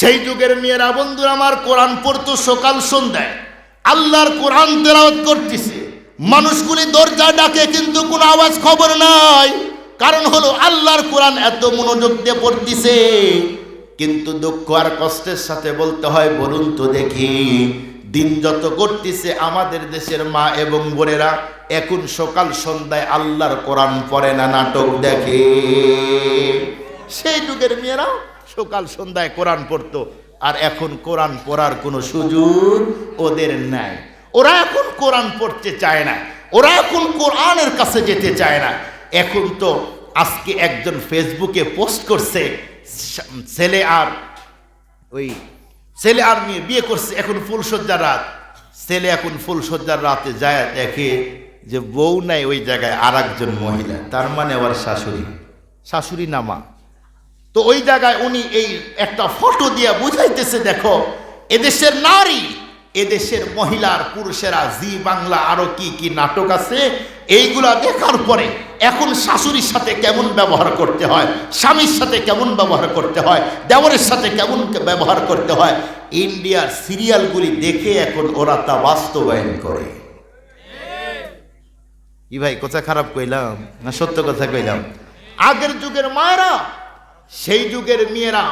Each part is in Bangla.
সেই যুগের মেয়েরা, বন্ধুরা আমার কোরআন পড়তো সকাল সন্ধ্যায়। আল্লাহর কোরআন তেলাওয়াত করতেছে। মানুষগুলি দরজা ডাকে, কিন্তু কোনো আওয়াজ খবর নাই। কারণ হলো আল্লাহর কোরআন এত মনোযোগ দিয়ে পড়তেছে। কিন্তু দুঃখ আর কষ্টের সাথে বলতে হয়, বলুন তো দেখি, দিন যত করতেছে আমাদের দেশের মা এবং বোনেরা এখন সকাল সন্ধ্যায় আল্লাহর কোরআন পড়ে না, নাটক দেখে। সেই যুগের মেয়েরা সকাল সন্ধ্যায় কোরআন পড়তো, আর এখন কোরআন পড়ার কোনো সুযোগ ওদের নাই। ওরা এখন কোরআন পড়তে চায় না, ওরা এখন কোরআনের কাছে যেতে চায় না। এখন তো আজকে একজন ফেসবুকে পোস্ট করছে, ছেলে আর ওই ছেলে আর মেয়ে বিয়ে করছে, এখন ফুলসজ্জার রাত। ছেলে এখন ফুলসজ্জার রাতে যায়, দেখে যে বউ নাই ওই জায়গায় আর মহিলা, তার মানে আবার শাশুড়ি। শাশুড়ি নামা তো ওই জায়গায় উনি এই একটা ফটো দিয়ে বুঝাইতেছে, দেখো, এদেশের নারী, এদেশের মহিলার পুরুষেরা, জি বাংলা আরও কি কি নাটক আছে, এইগুলা দেখার পরে এখন শাশুড়ির সাথে কেমন ব্যবহার করতে হয়, স্বামীর সাথে কেমন ব্যবহার করতে হয়, দেওরের সাথে কেমন ব্যবহার করতে হয়, ইন্ডিয়ার সিরিয়ালগুলি দেখে এখন ওরা তা বাস্তবায়ন করে। ই ভাই, কথা খারাপ কইলাম না সত্য কথা কইলাম? আগের যুগের মায়েরা সেই যুগের মেয়েরা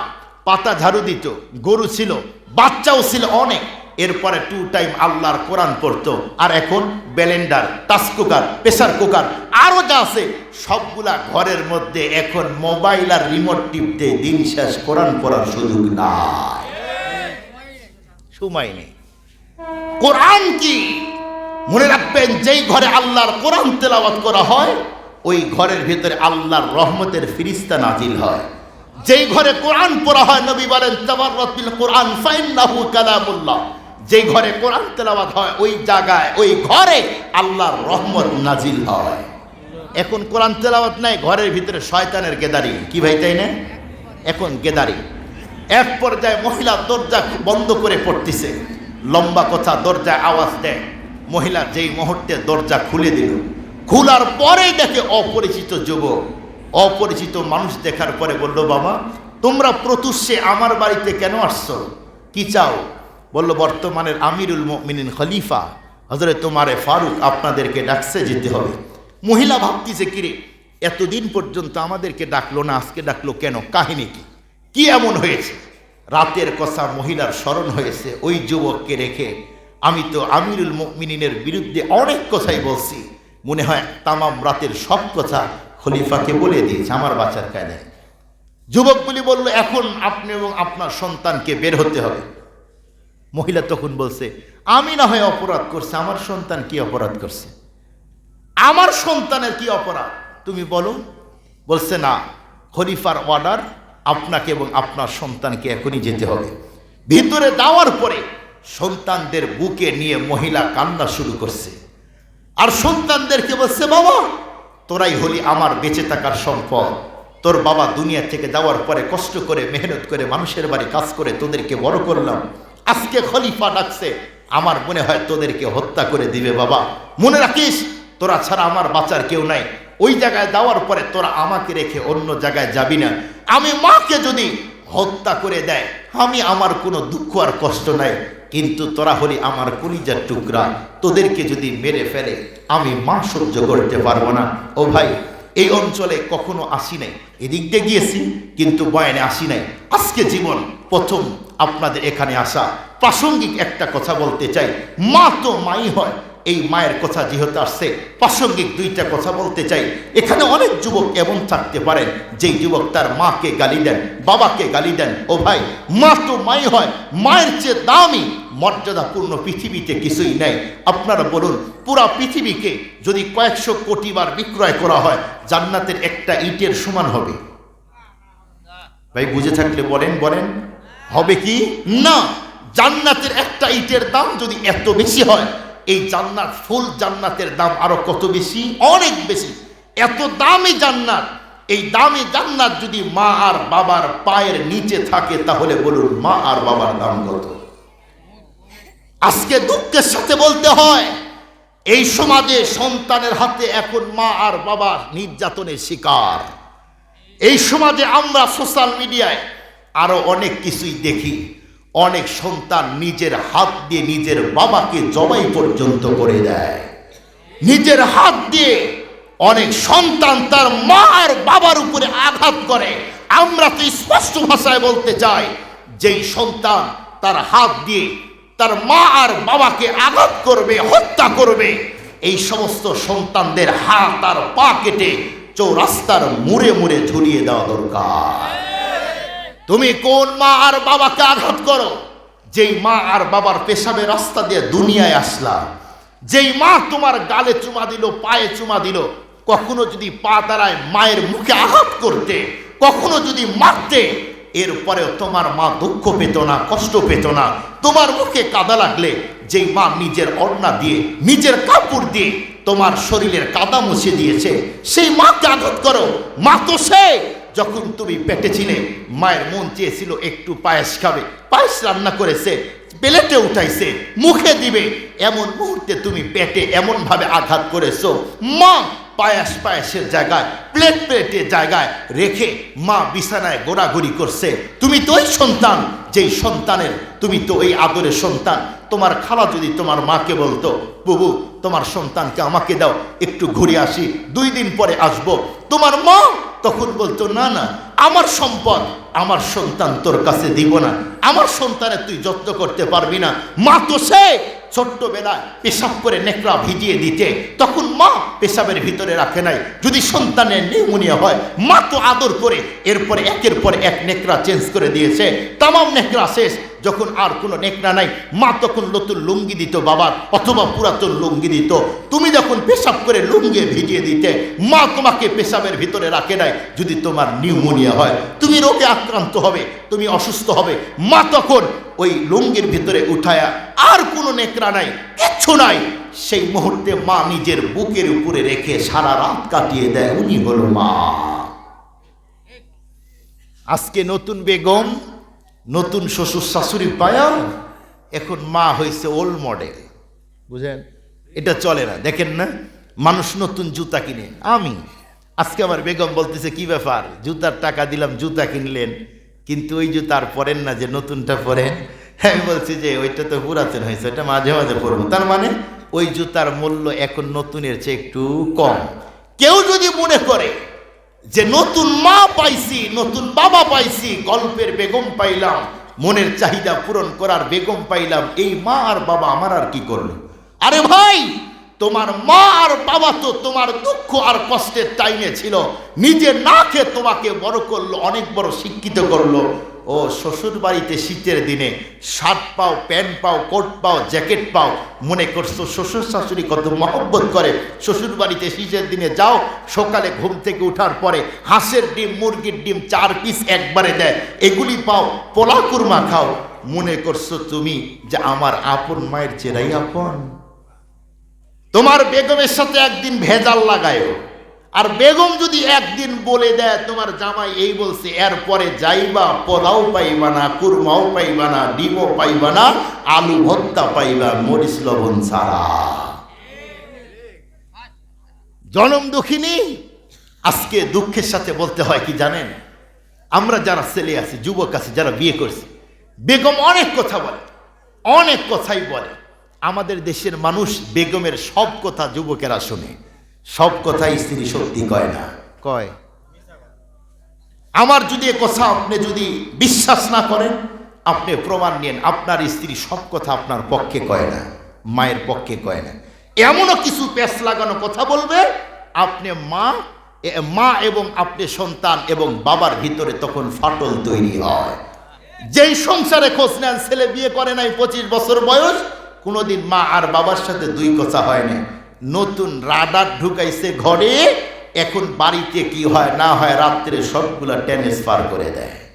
পাতা ঝাড়ু দিত, গরু ছিল, বাচ্চাও ছিল অনেক। এরপরে টু টাইম আল্লাহর কোরআন পড়তো। আর এখন blender touch cooker pressure cooker আরও যা আছে, সবগুলা ঘরের মধ্যে এখন মোবাইল আর রিমোট টিপতে দিন শেষ কোরআন পড়ার সুযোগ নাই। সময় নেই। কোরআন কি? মনে রাখবেন, যেই ঘরে আল্লাহর কোরআন তেলাওয়াত করা হয়, ওই ঘরের ভিতরে আল্লাহর রহমতের ফিরিস্তা নাজিল হয়। যেই ঘরে কোরআন পড়া হয়, নবী বলেন তাবাররাতিল কোরআন, ফাইন্নাহু কালামুল্লাহ। যেই ঘরে কোরআন তেলাওয়াত হয়, ওই জায়গায়, ওই ঘরে আল্লাহর রহমত নাজিল হয়। এখন কোরআন তেলাওয়াত নাই, ঘরের ভিতরে শয়তানের গেদারি। কি ভাই তাই না? এখন গেদারি। এক পর্যায়ে মহিলা দরজা বন্ধ করে পড়তেছে। লম্বা কথা, দরজায় আওয়াজ দেয়। মহিলা যেই মুহূর্তে দরজা খুলে দিল, খোলার পরেই দেখে অপরিচিত যুবক অপরিচিত মানুষ দেখার পরে বলল, বাবা, তোমরা প্রতুষ্যে আমার বাড়িতে কেন আসছো? কি চাও? বলল, বর্তমানের আমিরুল মিনিন খলিফা হজরে তোমারে ফারুক আপনাদেরকে ডাকছে যেতে হবে। মহিলা ভাবতিছে কিরে, এতদিন পর্যন্ত আমাদেরকে ডাকলো না, আজকে ডাকলো কেন? কাহিনী কি? কি এমন হয়েছে? রাতের কথা মহিলার স্মরণ হয়েছে, ওই যুবককে রেখে আমি তো আমিরুল মিনিনের বিরুদ্ধে অনেক কথাই বলছি। মনে হয় তামাম রাতের সব কথা খলিফাকে বলে দিয়েছে, আমার বাচ্চার কায়দায় যুবকগুলি বলল, এখন আপনি এবং আপনার সন্তানকে বের হতে হবে। মহিলা তখন বলছে, আমি না হয় অপরাধ করছে, আমার সন্তান কি অপরাধ করছে? আমার সন্তানের কি অপরাধ? তুমি বলো। বলছে, না, খলিফার অর্ডার আপনাকে এবং আপনার সন্তানকে এখনই যেতে হবে। ভিতরে যাওয়ার পরে সন্তানদের বুকে নিয়ে মহিলা কান্না শুরু করছে। আর সন্তানদেরকে বলছে, বাবা তোরাই হলি আমার বেঁচে থাকার সম্পদ। তোর বাবা দুনিয়া থেকে যাওয়ার পরে কষ্ট করে, মেহনত করে, মানুষের বাড়ি কাজ করে তোদেরকে বড় করলাম। আজকে খলিফা ডাকছে, আমার মনে হয় তোদেরকে হত্যা করে দিবে বাবা। মনে রাখিস, তোরা ছাড়া আমার বাচ্চার কেউ নাই। ওই জায়গায় যাওয়ার পরে তোরা আমাকে রেখে অন্য জায়গায় যাবি না। আমি মাকে যদি হত্যা করে দেয়। আমি আমার কোনো দুঃখ আর কষ্ট নাই, কিন্তু তোরা হলি আমার কলিজার টুকরা। তোদেরকে যদি মেরে ফেলে, আমি মা সহ্য করতে পারব না। ও ভাই, এই অঞ্চলে কখনো আসি নাই। এদিক দিয়ে গিয়েছি, কিন্তু বয়ানে আসি নাই। আজকে জীবন প্রথম আপনাদের এখানে আসা। প্রাসঙ্গিক একটা কথা বলতে চাই। মা তো মাই হয় এই মায়ের কথা যেহেতু আসছে, প্রাসঙ্গিক দুইটা কথা বলতে চাই। এখানে অনেক যুবক এমন থাকতে পারেন যেই যুবক তার মাকে গালি দেন, বাবাকে গালি দেন, ও ভাই, মা তো মাই হয়, মায়ের চেয়ে দামি। মর্যাদাপূর্ণ পৃথিবীতে কিছুই নেই। আপনারা বলুন, পুরা পৃথিবীকে যদি কয়েকশো কোটি বার বিক্রয় করা হয়, জান্নাতের একটা ইটের সমান হবে। ভাই, বুঝে থাকলে বলেন বলেন। হবে কি? না, জান্নাতের একটা ইটের দাম যদি এত বেশি হয় এই জান্নাত, ফুল জান্নাতের দাম আরও কত বেশি? অনেক বেশি। এত দামি জান্নাত। এই দামি জান্নাত যদি মা আর বাবার পায়ের নিচে থাকে, তাহলে বলুন, মা আর বাবার দাম কত? আজকে দুঃখের সাথে বলতে হয়, এই সমাজে সন্তানের হাতে এখন মা আর বাবা নির্যাতনের শিকার। এই সমাজে আমরা সোশ্যাল মিডিয়ায় আরও অনেক কিছুই দেখি। অনেক সন্তান নিজের হাত দিয়ে নিজের বাবাকে জবাই পর্যন্ত করে দেয়। নিজের হাত দিয়ে অনেক সন্তান তার মা আর বাবার উপরে আঘাত করে। আমরা তো স্পষ্ট ভাষায় বলতে চাই, যেই সন্তান তার হাত দিয়ে তার মা আর বাবাকে আঘাত করবে, হত্যা করবে, এই সমস্ত সন্তানদের হাত আর পা কেটে চৌরাস্তার মুড়ে মুড়ে ঝুলিয়ে দেওয়া দরকার। তুমি কোন মা আর বাবাকে আঘাত করো? যেই মা আর বাবার পেশাবে রাস্তা দিয়ে দুনিয়ায় আসলা, যেই মা তোমার গালে চুমা দিল, পায়ে চুমা দিল, কখনো যদি পা দাঁড়ায় মায়ের মুখে আঘাত করতে, কখনো যদি মারতে, এরপরেও তোমার মা দুঃখ পেত না, কষ্ট পেত না। তোমার মুখে কাদা লাগলে, যেই মা নিজের অন্না দিয়ে, নিজের কাপড় দিয়ে তোমার শরীরের কাদা মুছে দিয়েছে, সেই মাকে আঘাত করো। মা তো সে যখন তুমি পেটে ছিলে মায়ের মন চেয়েছিল একটু পায়েস খাবে, পায়েস রান্না করেছে প্লেটে উঠাইছে, মুখে দিবে, এমন মুহূর্তে তুমি পেটে এমনভাবে আঘাত করেছ, মা পায়াস পায়াসের জায়গায়, প্লেট প্লেটের জায়গায় রেখে মা বিছানায় গোড়াগড়ি করছে। তুমি তো ওই সন্তান, যেই সন্তানের, তুমি তো ওই আদরের সন্তান। তোমার খালা যদি তোমার মাকে বলতো, বুবু, তোমার সন্তানকে আমাকে দাও, একটু ঘুরে আসি, দুই দিন পরে আসব। তোমার মা তখন বলতো, না না, আমার সম্পদ আমার সন্তান তোর কাছে দিব না। আমার সন্তানের তুই যত্ন করতে পারবি না। মা তো সে ছোট্টবেলায় পেশাব করে নেকড়া ভিজিয়ে দিতে, তখন মা পেশাবের ভিতরে রাখে নাই। যদি সন্তানের নিউমোনিয়া হয়, মা তো আদর করে, এরপরে একের পর এক নেকড়া চেঞ্জ করে দিয়েছে। তামাম নেকড়া শেষ। যখন আর কোনো নেকড়া নাই, মা তখন নতুন লুঙ্গি দিত বাবার, অথবা পুরাতন লুঙ্গি দিত। তুমি যখন পেশাব করে লুঙ্গি ভিজিয়ে দিতে, মা তোমাকে পেশাবের ভিতরে রাখে নাই যদি তোমার নিউমোনিয়া হয়। তুমি রোগে আক্রান্ত হবে, তুমি অসুস্থ হবে। মা তখন ওই লুঙ্গির ভিতরে উঠায়া, আর কোনো নেকড়া নাই, কিচ্ছু নাই। সেই মুহূর্তে মা নিজের বুকের উপরে রেখে সারা রাত কাটিয়ে দেয়, উনি হলো মা। আজকে নতুন বেগম নতুন শ্বশুর শাশুড়ি পায়া এখন মা হয়েছে ওল্ড মডেল। বুঝেন? এটা চলে না। দেখেন না, মানুষ নতুন জুতা কিনে। আমি, আজকে আমার বেগম বলতেছে, কি ব্যাপার? জুতার টাকা দিলাম, জুতা কিনলেন। কিন্তু ওই জুতার পরেন না যে নতুনটা পরেন হ্যাঁ বলছি যে, ওইটা তো পুরাতন হয়েছে, ওইটা মাঝে মাঝে পরবো। তার মানে ওই জুতার মূল্য এখন নতুনের চেয়ে একটু কম। কেউ যদি মনে করে যে নতুন মা পাইছি, নতুন বাবা পাইছি, গল্পের বেগম পাইলাম, মনের চাহিদা পূরণ করার বেগম পাইলাম, এই মা আর বাবা আমার আর কি করল? আরে ভাই, তোমার মা আর বাবা তো তোমার দুঃখ আর কষ্টের টাইমে ছিল, নিজে না খেয়ে তোমাকে বড় করল, অনেক বড় শিক্ষিত করল। ও শ্বশুর বাড়িতে শীতের দিনে শার্ট পাও, প্যান্ট পাও, কোট পাও, জ্যাকেট পাও, মনে করছ শ্বশুর শাশুড়ি কত মহব্বত করে? শ্বশুর বাড়িতে শীতের দিনে যাও, সকালে ঘুম থেকে ওঠার পরে হাঁসের ডিম, মুরগির ডিম চার পিস একবারে দেয়। এগুলি পাও পোলা কুরমা খাও। মনে করছ তুমি যে আমার আপন মায়ের চেরাই আপন? তোমার বেগমের সাথে একদিন ভেজাল লাগায়ও। আর বেগম যদি একদিন বলে দেয়, তোমার জামাই এই বলছে, এরপরে যাইবা, পোলাও পাইবা না, কুরমাও পাইবা না, ডিমও পাইবা না, আলু ভর্তা পাইবা, মরিচ লবণ ছাড়া। জনম দুঃখিনী, আজকে দুঃখের সাথে বলতে হয় কি জানেন? আমরা যারা ছেলে আছি, যুবক আছি, যারা বিয়ে করছি, বেগম অনেক কথা বলে, অনেক কথাই বলে। আমাদের দেশের মানুষ বেগমের সব কথা যুবকেরা শোনে। সব কথাই স্ত্রী সত্যি কয় না। কয়? আমার যদি কথা আপনি যদি বিশ্বাস না করেন আপনি প্রমাণ নেন আপনার স্ত্রী সব কথা আপনার পক্ষে কয় না মায়ের পক্ষে কয় না। এমনও কিছু প্যাঁচ লাগানো কথা বলবে আপনি মা মা এবং আপনি সন্তান এবং বাবার ভিতরে তখন ফাটল তৈরি হয়। যেই সংসারে খোঁজ নেন ছেলে বিয়ে করে নাই পঁচিশ বছর বয়স কোনোদিন মা আর বাবার সাথে দুই কথা হয় না নতুন রাডার ঢুকাইছে ঘরে, এখন বাড়িতে কি হয় না হয় রাত্রে সবগুলা ট্রান্সফার করে দেয়।